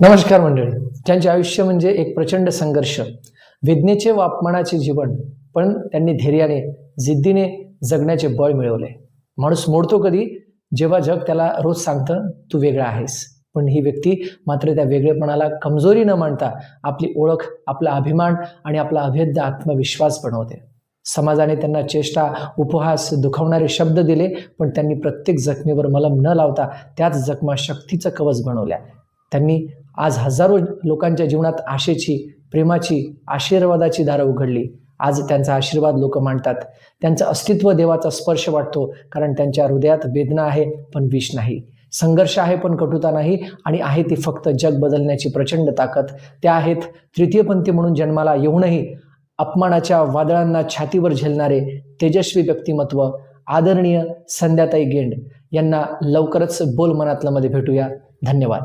नमस्कार मंडळी. त्यांचे आयुष्य म्हणजे एक प्रचंड संघर्ष. विज्ञेचे व अपमानाचे जीवन पण त्यांनी धैर्याने जिद्दीने जगण्याचे बळ मिळवले. माणूस मोडतो कधी? जेव्हा जग त्याला रोज सांगतं तू वेगळा आहेस. पण ही व्यक्ती मात्र त्या वेगळेपणाला कमजोरी न मानता आपली ओळख आपला अभिमान आणि आपला अभेद्य आत्मविश्वास बनवते. समाजाने त्यांना चेष्टा उपहास दुखावणारे शब्द दिले पण त्यांनी प्रत्येक जखमेवर मलम न लावता त्याच जखमा शक्तीचं कवच बनवल्या. त्यांनी आज हजारो लोकांच्या जीवनात आशेची प्रेमाची आशीर्वादाची दारं उघडली. आज त्यांचा आशीर्वाद लोक मांडतात. त्यांचं अस्तित्व देवाचा स्पर्श वाटतो कारण त्यांच्या हृदयात वेदना आहे पण विष नाही. संघर्ष आहे पण कटुता नाही आणि आहे ती फक्त जग बदलण्याची प्रचंड ताकद. त्या आहेत तृतीयपंथी म्हणून जन्माला येऊनही अपमानाच्या वादळांना छातीवर झेलणारे तेजस्वी व्यक्तिमत्व आदरणीय संध्याताई गेंड. यांना लवकरच बोल मनातलं मध्ये भेटूया. धन्यवाद.